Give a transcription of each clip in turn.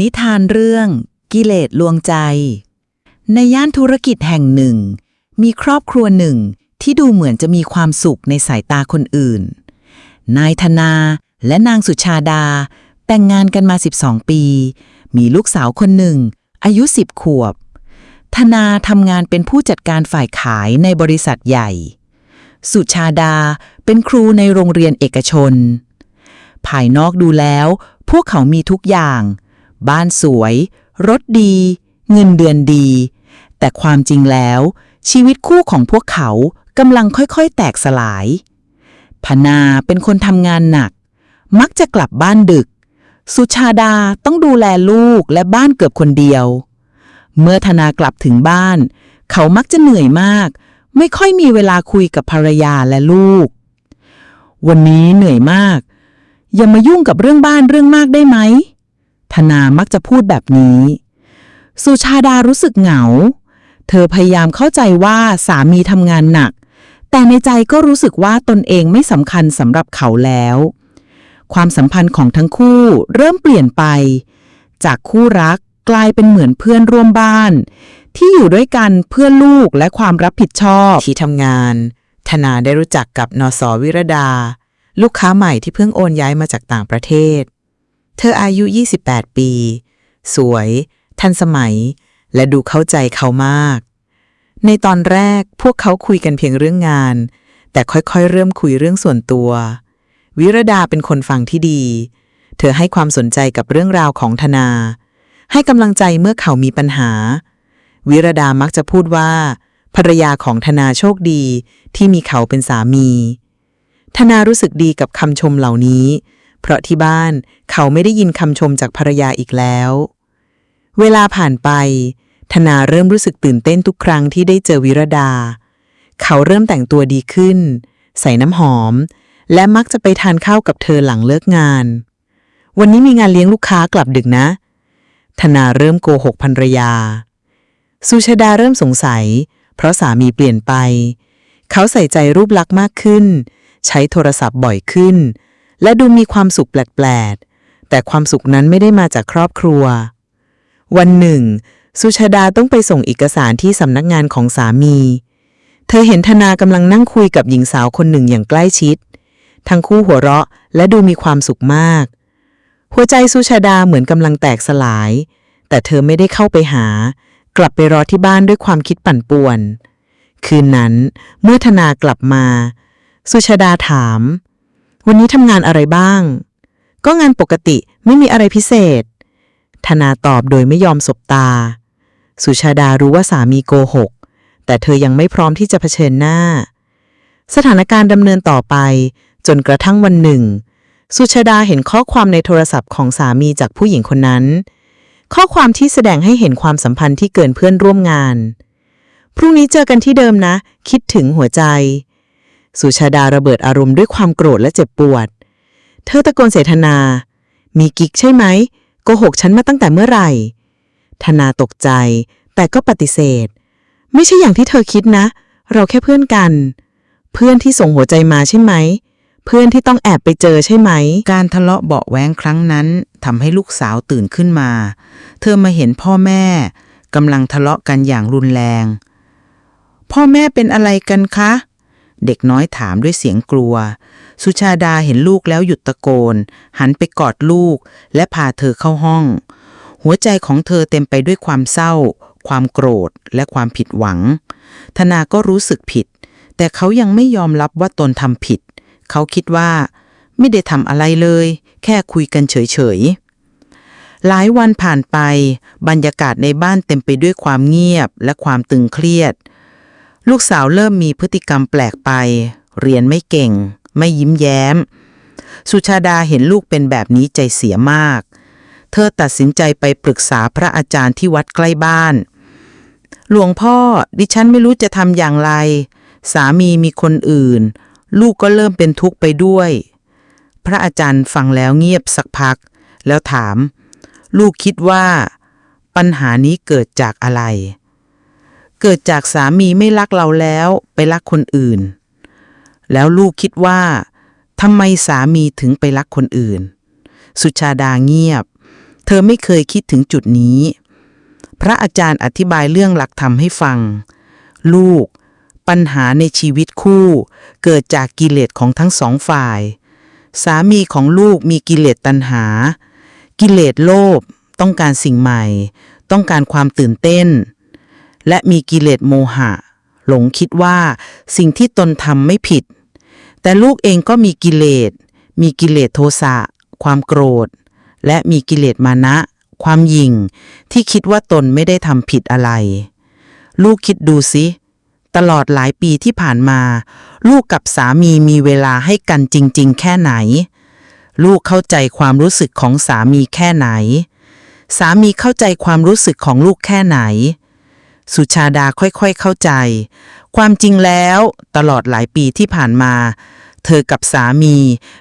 นิทานเรื่อง กิเลสลวงใจ ในย่านธุรกิจแห่งหนึ่ง มีครอบครัวหนึ่งที่ดูเหมือนจะมีความสุขในสายตาคนอื่น นายธนาและนางสุชาดา แต่งงานกันมา 12 ปี มีลูกสาวคนหนึ่ง อายุ 10 ขวบ ธนาทำงานเป็นผู้จัดการฝ่ายขายในบริษัทใหญ่ สุชาดาเป็นครูในโรงเรียนเอกชน ภายนอกดูแล้ว พวกเขามีทุกอย่าง บ้านสวย รถดี เงินเดือนดี แต่ความจริงแล้ว ชีวิตคู่ของพวกเขากำลังค่อยๆ แตกสลายพนาเป็นคนทำงานหนัก มักจะกลับบ้านดึก สุชาดาต้องดูแลลูกและบ้านเกือบคนเดียว เมื่อธนากลับถึงบ้าน เขามักจะเหนื่อยมาก ไม่ค่อยมีเวลาคุยกับภรรยาและลูก วันนี้เหนื่อยมาก อย่ามายุ่งกับเรื่องบ้านเรื่องมากได้ไหม ธนามักจะพูดแบบนี้ สุชาดารู้สึกเหงา เธอพยายามเข้าใจว่าสามีทำงานหนัก แต่ในใจก็รู้สึกว่าตนเองไม่สำคัญสำหรับเขาแล้ว ความสัมพันธ์ของทั้งคู่เริ่มเปลี่ยนไป จากคู่รักกลายเป็นเหมือนเพื่อนร่วมบ้าน ที่อยู่ด้วยกันเพื่อลูกและความรับผิดชอบที่ทำงาน ธนาได้รู้จักกับนสวิรดา ลูกค้าใหม่ที่เพิ่งโอนย้ายมาจากต่างประเทศ เธออายุ 28 ปี สวย ทันสมัย และดูเข้าใจเขามาก ในตอนแรกพวกเขาคุยกันเพียงเรื่องงาน แต่ค่อยๆ เริ่มคุยเรื่องส่วนตัว วิรดาเป็นคนฟังที่ดี เธอให้ความสนใจกับเรื่องราวของธนา ให้กำลังใจเมื่อเขามีปัญหา วิรดามักจะพูดว่า ภรรยาของธนาโชคดีที่มีเขาเป็นสามีธนารู้สึกดีกับคำชมเหล่านี้ เพราะที่บ้านเขาไม่ได้ยินคำชมจากภรรยาอีกแล้ว เวลาผ่านไป ธนาเริ่มรู้สึกตื่นเต้นทุกครั้งที่ได้เจอวิรดา เขาเริ่มแต่งตัวดีขึ้น ใส่น้ำหอม และมักจะไปทานข้าวกับเธอหลังเลิกงาน วันนี้มีงานเลี้ยงลูกค้ากลับดึกนะ ธนาเริ่มโกหกภรรยา สุชาดาเริ่มสงสัย เพราะสามีเปลี่ยนไป เขาใส่ใจรูปลักษณ์มากขึ้น ใช้โทรศัพท์บ่อยขึ้น และดูมีความสุขแปลกๆ แต่ความสุขนั้นไม่ได้มาจากครอบครัว วันหนึ่ง สุชาดาต้องไปส่งเอกสารที่สำนักงานของสามี เธอเห็นธนากำลังนั่งคุยกับหญิงสาวคนหนึ่งอย่างใกล้ชิด ทั้งคู่หัวเราะและดูมีความสุขมาก หัวใจสุชาดาเหมือนกำลังแตกสลาย แต่เธอไม่ได้เข้าไปหา กลับไปรอที่บ้านด้วยความคิดปั่นป่วน คืนนั้น เมื่อธนากลับมา สุชาดาถาม วันนี้ทำงานอะไรบ้าง ก็งานปกติไม่มีอะไรพิเศษ ธนาตอบโดยไม่ยอมสบตา สุชาดารู้ว่าสามีโกหก แต่เธอยังไม่พร้อมที่จะเผชิญหน้า สถานการณ์ดำเนินต่อไป จนกระทั่งวันหนึ่ง สุชาดาเห็นข้อความในโทรศัพท์ของสามีจากผู้หญิงคนนั้น ข้อความที่แสดงให้เห็นความสัมพันธ์ที่เกินเพื่อนร่วมงาน พรุ่งนี้เจอกันที่เดิมนะ คิดถึงหัวใจ สุชาดาระเบิดอารมณ์ด้วยความโกรธและเจ็บปวด เธอตะโกนเสธนา มีกิ๊กใช่ไหมโกหกฉันมาตั้งแต่เมื่อไหร่ ธนาตกใจ แต่ก็ปฏิเสธ ไม่ใช่อย่างที่เธอคิดนะ เราแค่เพื่อนกัน เพื่อนที่ส่งหัวใจมาใช่ไหม เพื่อนที่ต้องแอบไปเจอใช่ไหม การทะเลาะเบาะแว้งครั้งนั้นทำให้ลูกสาวตื่นขึ้นมา เธอมาเห็นพ่อแม่กำลังทะเลาะกันอย่างรุนแรง พ่อแม่เป็นอะไรกันคะ เด็กน้อยถามด้วยเสียงกลัว สุชาดาเห็นลูกแล้วหยุดตะโกน หันไปกอดลูก และพาเธอเข้าห้อง หัวใจของเธอเต็มไปด้วยความเศร้า ความโกรธและความผิดหวัง ธนาก็รู้สึกผิด แต่เขายังไม่ยอมรับว่าตนทำผิด เขาคิดว่า ไม่ได้ทำอะไรเลย แค่คุยกันเฉยๆหลายวันผ่านไป บรรยากาศในบ้านเต็มไปด้วยความเงียบและความตึงเครียด ลูกสาวเริ่มมีพฤติกรรมแปลกไป เรียนไม่เก่ง ไม่ยิ้มแย้ม สุชาดาเห็นลูกเป็นแบบนี้ใจเสียมาก เธอตัดสินใจไปปรึกษาพระอาจารย์ที่วัดใกล้บ้าน หลวงพ่อดิฉันไม่รู้จะทำอย่างไร สามีมีคนอื่น ลูกก็เริ่มเป็นทุกข์ไปด้วย พระอาจารย์ฟังแล้วเงียบสักพัก แล้วถาม ลูกคิดว่า ปัญหานี้เกิดจากอะไร เกิดจากสามีไม่รักเราแล้วไปรักคนอื่น แล้วลูกคิดว่าทำไมสามีถึงไปรักคนอื่น สุชาดาเงียบ เธอไม่เคยคิดถึงจุดนี้ พระอาจารย์อธิบายเรื่องหลักธรรมให้ฟัง ลูก ปัญหาในชีวิตคู่ เกิดจากกิเลสของทั้งสองฝ่าย สามีของลูกมีกิเลสตัณหา กิเลสโลภต้องการสิ่งใหม่ ต้องการความตื่นเต้น และมีกิเลสโมหะ หลงคิดว่าสิ่งที่ตนทำไม่ผิด แต่ลูกเองก็มีกิเลส มีกิเลสโทสะ ความโกรธ และมีกิเลสมานะ ความยิ่งที่คิดว่าตนไม่ได้ทำผิดอะไร ลูกคิดดูสิ ตลอดหลายปีที่ผ่านมา ลูกกับสามีมีเวลาให้กันจริง ๆ แค่ไหน ลูกเข้าใจความรู้สึกของสามีแค่ไหน สามีเข้าใจความรู้สึกของลูกแค่ไหน สุชาดาค่อยๆเข้าใจ ความจริงแล้วตลอดหลายปีที่ผ่านมา เธอกับสามี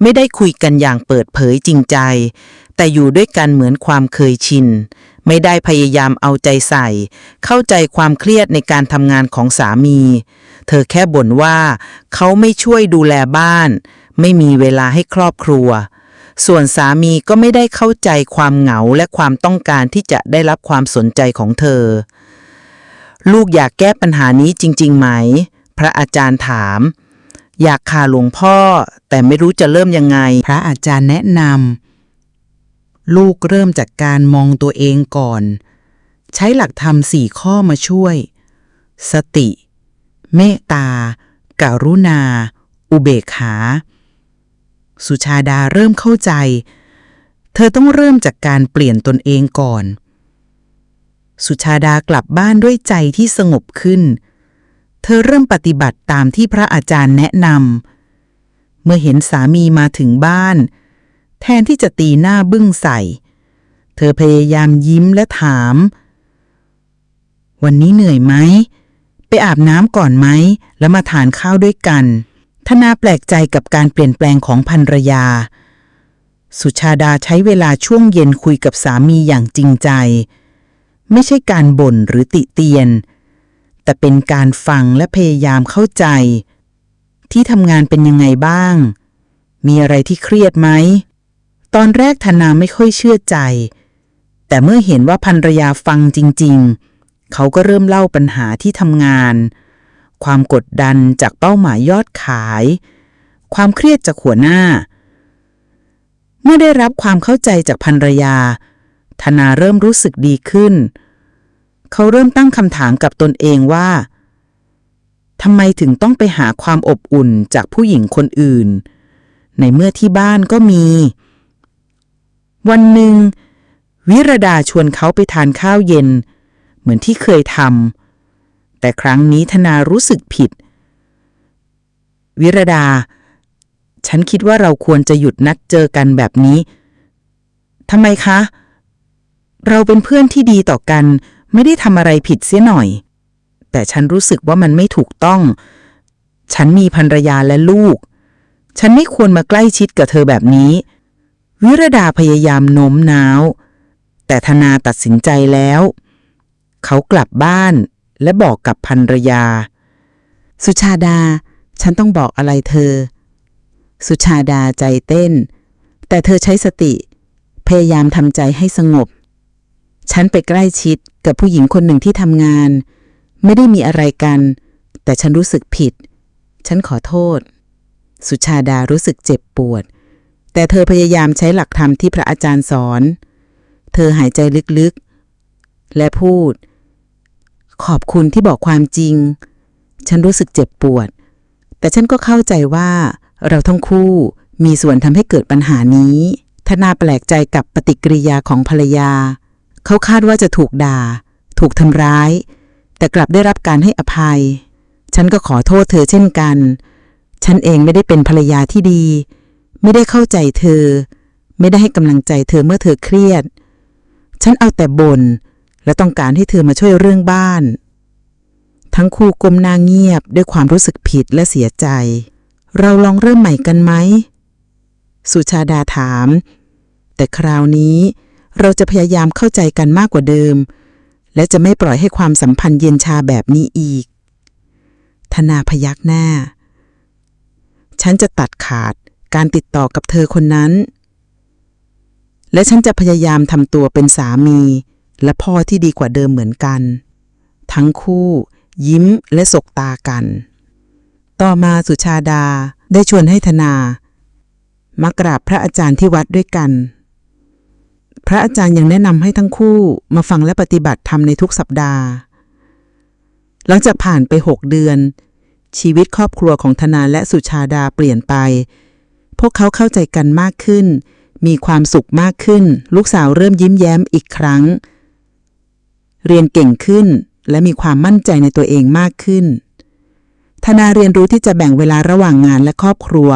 ไม่ได้คุยกันอย่างเปิดเผยจริงใจ แต่อยู่ด้วยกันเหมือนความเคยชิน ไม่ได้พยายามเอาใจใส่ เข้าใจความเครียดในการทำงานของสามี เธอแค่บ่นว่าเขาไม่ช่วยดูแลบ้าน ไม่มีเวลาให้ครอบครัวส่วนสามีก็ไม่ได้เข้าใจความเหงาและความต้องการที่จะได้รับความสนใจของเธอ ลูกอยากแก้ปัญหานี้จริง ๆ ไหม พระอาจารย์ถาม อยากขาหลวงพ่อ แต่ไม่รู้จะเริ่มยังไง พระอาจารย์แนะนำลูกเริ่มจากการมองตัวเองก่อน ใช้หลักธรรมสี่ข้อมาช่วย สติ เมตตาการุณา อุเบกขา สุชาดาเริ่มเข้าใจ เธอต้องเริ่มจากการเปลี่ยนตนเองก่อน สุชาดากลับบ้านด้วยใจที่สงบขึ้น เธอเริ่มปฏิบัติตามที่พระอาจารย์แนะนำ เมื่อเห็นสามีมาถึงบ้าน แทนที่จะตีหน้าบึ้งใส่ เธอพยายามยิ้มและถาม วันนี้เหนื่อยไหม ไปอาบน้ำก่อนไหม แล้วมาทานข้าวด้วยกัน ธนาแปลกใจกับการเปลี่ยนแปลงของภรรยา สุชาดาใช้เวลาช่วงเย็นคุยกับสามีอย่างจริงใจ ไม่ใช่การบ่นหรือติเตียน แต่เป็นการฟังและพยายามเข้าใจ ที่ทำงานเป็นยังไงบ้าง มีอะไรที่เครียดไหม ตอนแรกธนาไม่ค่อยเชื่อใจ แต่เมื่อเห็นว่าภรรยาฟังจริง ๆ เขาก็เริ่มเล่าปัญหาที่ทำงาน ความกดดันจากเป้าหมายยอดขาย ความเครียดจากหัวหน้า เมื่อได้รับความเข้าใจจากภรรยา ธนาเริ่มรู้สึกดีขึ้น เขาเริ่มตั้งคำถามกับตนเองว่าทำไมถึงต้องไปหาความอบอุ่นจากผู้หญิงคนอื่น ในเมื่อที่บ้านก็มี วันหนึ่ง วิรดาชวนเขาไปทานข้าวเย็น เหมือนที่เคยทำแต่ครั้งนี้ธนารู้สึกผิด วิรดา ฉันคิดว่าเราควรจะหยุดนัดเจอกันแบบนี้ทำไมคะ เราเป็นเพื่อนที่ดีต่อกัน ไม่ได้ทำอะไรผิดเสียหน่อย แต่ฉันรู้สึกว่ามันไม่ถูกต้อง ฉันมีภรรยาและลูก ฉันไม่ควรมาใกล้ชิดกับเธอแบบนี้ วิรดาพยายามโน้มน้าว แต่ธนาตัดสินใจแล้ว เขากลับบ้านและบอกกับภรรยา สุชาดา ฉันต้องบอกอะไรเธอ สุชาดาใจเต้น แต่เธอใช้สติ พยายามทำใจให้สงบ ฉันไปใกล้ชิดกับผู้หญิงคนหนึ่งที่ทำงาน ไม่ได้มีอะไรกัน แต่ฉันรู้สึกผิด ฉันขอโทษ สุชาดารู้สึกเจ็บปวด แต่เธอพยายามใช้หลักธรรมที่พระอาจารย์สอน เธอหายใจลึกๆ และพูด ขอบคุณที่บอกความจริง ฉันรู้สึกเจ็บปวด แต่ฉันก็เข้าใจว่าเราทั้งคู่มีส่วนทำให้เกิดปัญหานี้ธนาแปลกใจกับปฏิกิริยาของภรรยา เขาคาดว่าจะถูกด่า ถูกทำร้าย แต่กลับได้รับการให้อภัย ฉันก็ขอโทษเธอเช่นกัน ฉันเองไม่ได้เป็นภรรยาที่ดี ไม่ได้เข้าใจเธอ ไม่ได้ให้กำลังใจเธอเมื่อเธอเครียด ฉันเอาแต่บน่นและต้องการให้เธอมาช่วยเรื่องบ้าน ทั้งคู่ก้มหน้าเงียบด้วยความรู้สึกผิดและเสียใจ เราลองเริ่มใหม่กันไหม สุชาดาถาม แต่คราวนี้ เราจะพยายามเข้าใจกันมากกว่าเดิม และจะไม่ปล่อยให้ความสัมพันธ์เย็นชาแบบนี้อีก ธนาพยักหน้า ฉันจะตัดขาดการติดต่อกับเธอคนนั้น และฉันจะพยายามทำตัวเป็นสามี และพ่อที่ดีกว่าเดิมเหมือนกัน ทั้งคู่ ยิ้มและสกตากัน ต่อมาสุชาดาได้ชวนให้ธนา มากราบพระอาจารย์ที่วัดด้วยกัน พระอาจารย์ยังแนะนำให้ทั้งคู่มาฟังและปฏิบัติธรรมในทุกสัปดาห์ หลังจากผ่านไปหกเดือน ชีวิตครอบครัวของธนาและสุชาดาเปลี่ยนไป พวกเขาเข้าใจกันมากขึ้น มีความสุขมากขึ้น ลูกสาวเริ่มยิ้มแย้มอีกครั้ง เรียนเก่งขึ้นและมีความมั่นใจในตัวเองมากขึ้น ธนาเรียนรู้ที่จะแบ่งเวลาระหว่างงานและครอบครัว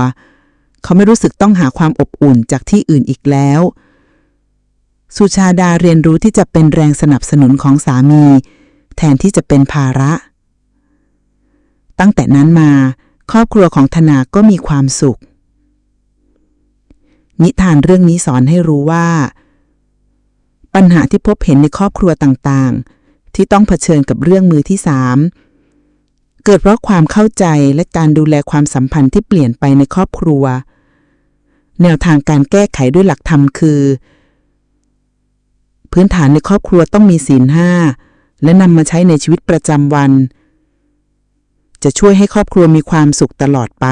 เขาไม่รู้สึกต้องหาความอบอุ่นจากที่อื่นอีกแล้ว สุชาดาเรียนรู้ที่จะเป็นแรงสนับสนุนของสามี แทนที่จะเป็นภาระ ตั้งแต่นั้นมา ครอบครัวของธนาก็มีความสุข นิทานเรื่องนี้สอนให้รู้ว่า ปัญหาที่พบเห็นในครอบครัวต่างๆ ที่ต้องเผชิญกับเรื่องมือที่สามเกิดเพราะความเข้าใจและการดูแลความสัมพันธ์ที่เปลี่ยนไปในครอบครัว แนวทางการแก้ไขด้วยหลักธรรมคือ พื้นฐานในครอบครัวต้องมีศีลห้าและนำมาใช้ในชีวิตประจำวัน จะช่วยให้ครอบครัวมีความสุขตลอดไป